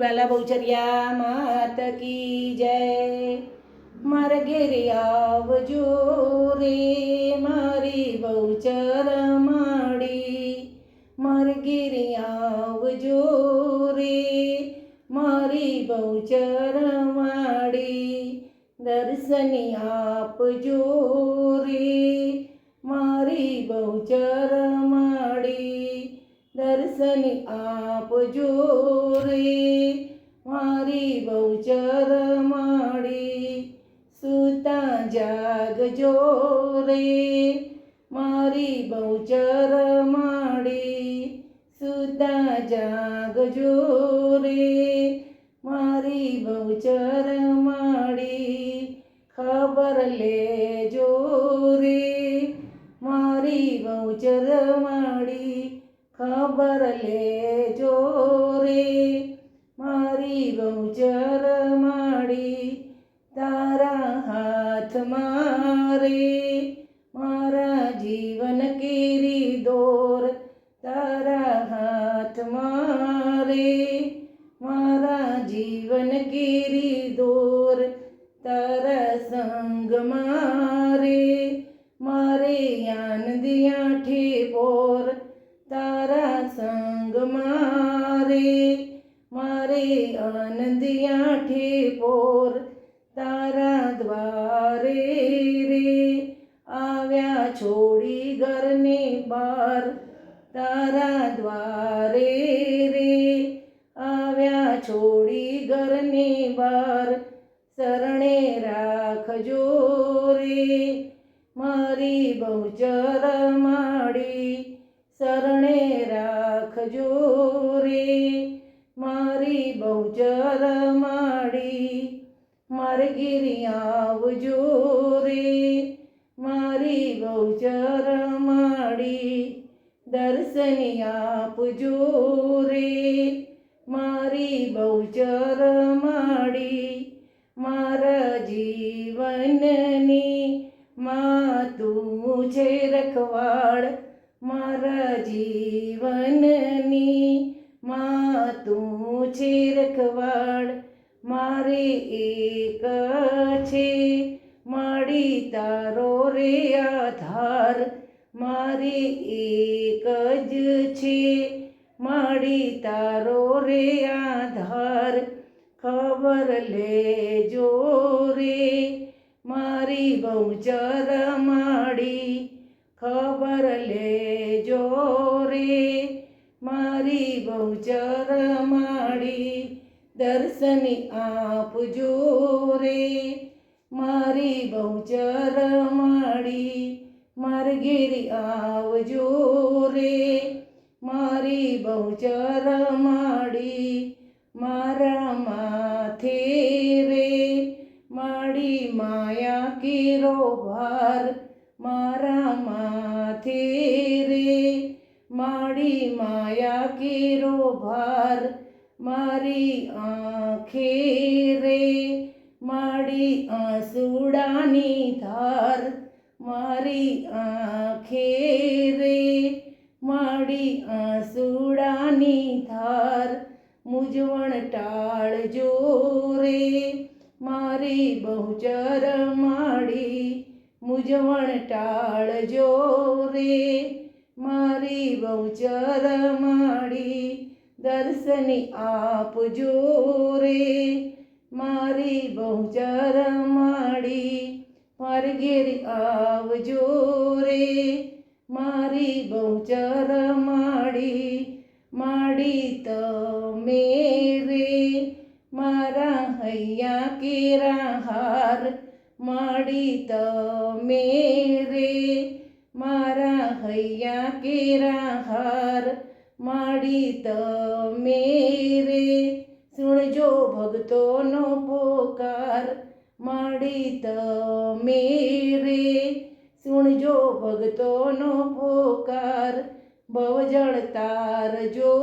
વાલા બહુચર્યા માત કી જય. મારે ઘેરે આવજો રે, મારી બહુચર માડી. મારે ઘેરે આવજો રે, મારી બહુચર માડી. દર્શની આપજો રે, મારી બહુચર માડી. દર્શન આપજો રે મારી બહુ માડી. સુતા જાગજો રે મારી બહુ માડી. સુતા જાગજો બહુચર માડી તારા હાથ મારે. મારા જીવન કેરી દોર, તારા હાથ મારે. મારા જીવન કેરી દોર, તારા સંગ મારે. મારે આનંદી આઠે પોર તારા દ્વારે રે. આવ્યા છોડી ઘરની બાર તારા દ્વારે રે. આવ્યા છોડી ઘરની બાર શરણે રાખજો રે. મારી બહુચર માડી શરણે રાખજો રે. મારી બહુચર માડી. મારે ગીરી આવજો રે. મારી બહુચર માડી. દર્શની આપજો રે. મારી બહુચર માડી. મારા જીવનની મા તું છે રખવાડ. મારા જીવનની માં તું છે રખવાડ, મારે એક છે. માડી તારો રે આધાર, મારે એક જ છે. માડી તારો રે આધાર, ખબર લેજો રે. મારી બહુ ચર માડી ખબર લેજો રે મારી બહુચર માડી દર્શની આપજો રે મારી બહુચર માડી મારગીરી આવજો રે. મારી બહુચર માડી મારા માથે રે. માડી માયા કેરો માડી માયા કેરો ભાર, મારી આંખે રે માડી આંસુડાની ધાર, મારી આંખે રે માડી આંસુડાની ધાર મૂંઝવણ ટાળજો રે, મારી બહુચર માડી મૂંઝવણ ટાળજો રે મારી બહુચર માડી દર્શની આપજો રે. મારી બહુચર માડી મારગેરી ઘેરી આવજો રે. મારી બહુચર માડી માડી તમે રે. મારા હૈયા કેરા હાર, માડી તમે રે. મારા હૈયા કેરા હાર માડી તમે રે. સુણજો ભક્તોનો પોકાર માડી તમે રે. સુણજો ભક્તોનો પોકાર બહુ જળતાર જો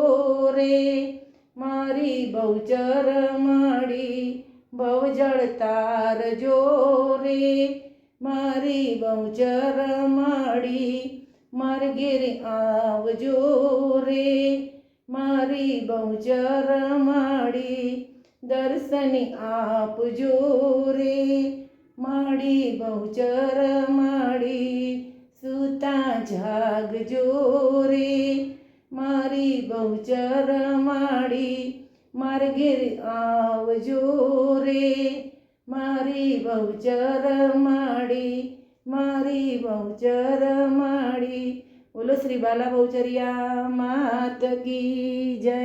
રે મારી બહુચર માડી બહુ જળતાર જો રે મારી બહુચર માડી માર ઘેરે આવજો રે મારી બહુચર માડી દર્શની આપજો રે માડી બહુચર માડી સુતા જાગજો રે મારી બહુચર માડી મારે ઘેર આવજો રે મારી બહુચર માડી મારી બહુચર માડી. બોલો શ્રી બાલા બહુચરિયા માત કી જય.